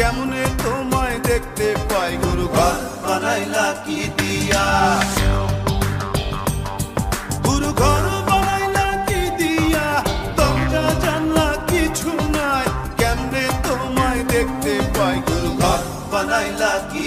কেমনে তোমায় দেখতে পাই, গুরু ঘর বানাইলা কি দিয়া? তোমরা জানলা কিছু নাই, কেমনে তোমায় দেখতে বানাইলা কি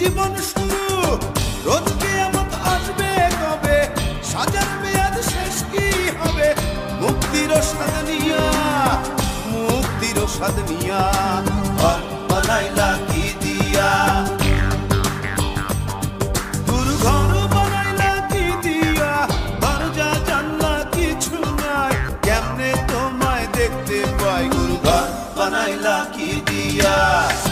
জীবন শুরু। রোজ কেয়ামত আসবে কবে? সাজার মেয়াদ শেষ কি হবে? মুক্তির স্বাদ নিয়া, মুক্তির স্বাদ নিয়া দিয়া?